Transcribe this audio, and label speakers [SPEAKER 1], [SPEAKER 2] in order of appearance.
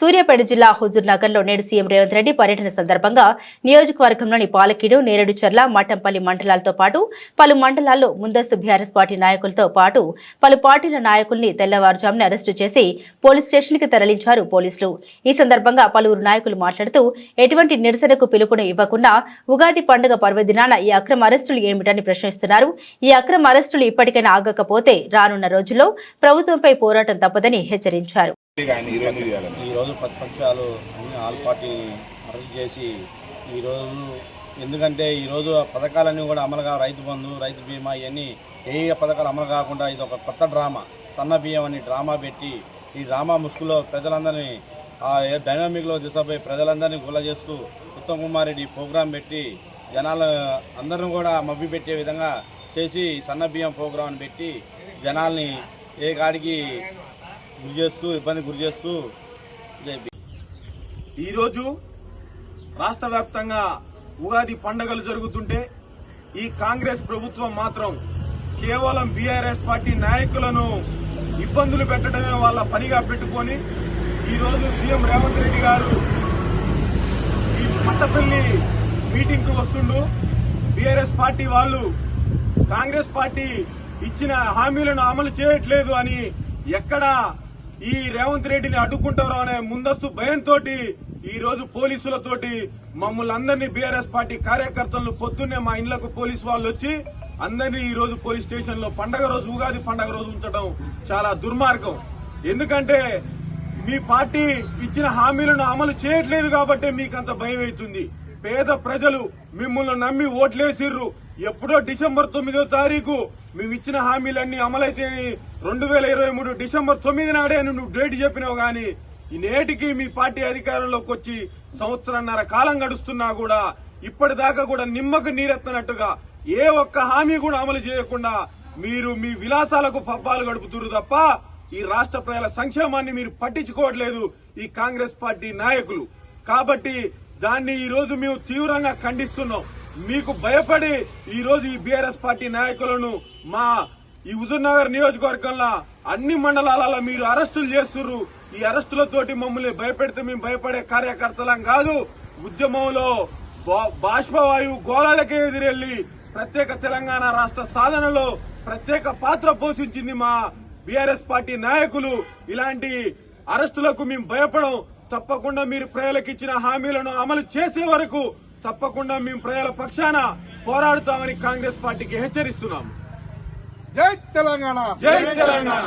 [SPEAKER 1] సూర్యాపేట జిల్లా హుజూర్ నగర్లో నేడు సీఎం రేవంత్ రెడ్డి పర్యటన సందర్భంగా నియోజకవర్గంలోని పాలకీడు నేరేడుచర్ల మఠంపల్లి మండలాలతో పాటు పలు మండలాల్లో ముందస్తు బీఆర్ఎస్ పార్టీ నాయకులతో పాటు పలు పార్టీల నాయకుల్ని తెల్లవారుజామున అరెస్టు చేసి పోలీస్ స్టేషన్కి తరలించారు పోలీసులు. ఈ సందర్భంగా పలువురు నాయకులు మాట్లాడుతూ ఎటువంటి నిరసనకు పిలుపును ఇవ్వకుండా ఉగాది పండుగ పర్వదినాన ఈ అక్రమ అరెస్టులు ఏమిటని ప్రశ్నిస్తున్నారు. ఈ అక్రమ అరెస్టులు ఇప్పటికైనా ఆగకపోతే రానున్న రోజుల్లో ప్రభుత్వంపై పోరాటం తప్పదని హెచ్చరించారు.
[SPEAKER 2] ఈరోజు
[SPEAKER 3] ప్రతిపక్షాలు అన్ని ఆల్ పార్టీని అరెస్ట్ చేసి ఈరోజు ఎందుకంటే ఈరోజు ఆ పథకాలన్నీ కూడా అమలుగా రైతు బంధు రైతు బీమా ఇవన్నీ ఏ పథకాలు అమలు కాకుండా ఇది ఒక కొత్త డ్రామా. సన్న బియ్యం అని డ్రామా పెట్టి ఈ డ్రామా ముసుగులో ప్రజలందరినీ ఆ డైనామిక్లో తీసుకుపోయి ప్రజలందరినీ గుల చేస్తూ ఉత్తమ్ కుమార్ రెడ్డి ప్రోగ్రాం పెట్టి జనాల అందరిని కూడా మబ్బి పెట్టే విధంగా చేసి సన్న బియ్యం ప్రోగ్రాం పెట్టి జనాల్ని ఏ కాడికి గురి చేస్తూ ఇబ్బంది గురి చేస్తూ
[SPEAKER 4] ఈరోజు రాష్ట్ర వ్యాప్తంగా ఉగాది పండగలు జరుగుతుంటే ఈ కాంగ్రెస్ ప్రభుత్వం మాత్రం కేవలం బీఆర్ఎస్ పార్టీ నాయకులను ఇబ్బందులు పెట్టడమే వాళ్ళ పనిగా పెట్టుకొని ఈరోజు సీఎం రేవంత్ రెడ్డి గారు ఈ పట్టపల్లి మీటింగ్కు వస్తుండు. బీఆర్ఎస్ పార్టీ వాళ్ళు కాంగ్రెస్ పార్టీ ఇచ్చిన హామీలను అమలు చేయట్లేదు అని ఎక్కడా ఈ రేవంత్ రెడ్డిని అడ్డుకుంటారో అనే ముందస్తు భయంతో ఈ రోజు పోలీసులతోటి మమ్మల్ని అందరినీ బీఆర్ఎస్ పార్టీ కార్యకర్తలను పొద్దున్నే మా ఇండ్లకు పోలీసు వాళ్ళు వచ్చి అందరినీ ఈ రోజు పోలీస్ స్టేషన్లో పండగ రోజు ఉగాది పండగ రోజు ఉంచడం చాలా దుర్మార్గం. ఎందుకంటే మీ పార్టీ ఇచ్చిన హామీలను అమలు చేయట్లేదు కాబట్టి మీకు అంత భయం అవుతుంది పేద ప్రజలు మిమ్మల్ని నమ్మి ఓట్లేసిర్రు. ఎప్పుడో డిసెంబర్ తొమ్మిదో తారీఖు మేము ఇచ్చిన హామీలన్నీ అమలైతే రెండు వేల ఇరవై మూడు డిసెంబర్ తొమ్మిది నాడే నువ్వు డేట్ చెప్పినావు గాని ఈ నేటికి మీ పార్టీ అధికారంలోకి వచ్చి సంవత్సరంన్నర కాలం గడుస్తున్నా కూడా ఇప్పటిదాకా కూడా నిమ్మకు నీరెత్తనట్టుగా ఏ ఒక్క హామీ కూడా అమలు చేయకుండా మీరు మీ విలాసాలకు పబ్బాలు గడుపుతురు తప్ప ఈ రాష్ట్ర ప్రజల సంక్షేమాన్ని మీరు పట్టించుకోవట్లేదు ఈ కాంగ్రెస్ పార్టీ నాయకులు. కాబట్టి దాన్ని ఈ రోజు మేము తీవ్రంగా ఖండిస్తున్నాం. మీకు భయపడి ఈరోజు ఈ బీఆర్ఎస్ పార్టీ నాయకులను మా ఈ హుజూర్ నగర్ నియోజకవర్గంలో అన్ని మండలాలలో మీరు అరెస్టులు చేస్తున్నారు ఈ అరెస్టులతోటి మమ్మల్ని భయపెడితే మేము భయపడే కార్యకర్తలం కాదు. ఉద్యమంలో బా- బాష్పవాయువు గోళాలకే ఎదురెళ్ళి ప్రత్యేక తెలంగాణ రాష్ట్ర సాధనలో ప్రత్యేక పాత్ర పోషించింది మా బీఆర్ఎస్ పార్టీ నాయకులు. ఇలాంటి అరెస్టులకు మేము భయపడం తప్పకుండా మీరు ప్రజలకు ఇచ్చిన హామీలను అమలు చేసే వరకు తప్పకుండా మేము ప్రజల పక్షాన పోరాడుతామని కాంగ్రెస్ పార్టీకి హెచ్చరిస్తున్నాము.
[SPEAKER 2] జై తెలంగాణ.
[SPEAKER 4] జై తెలంగాణ.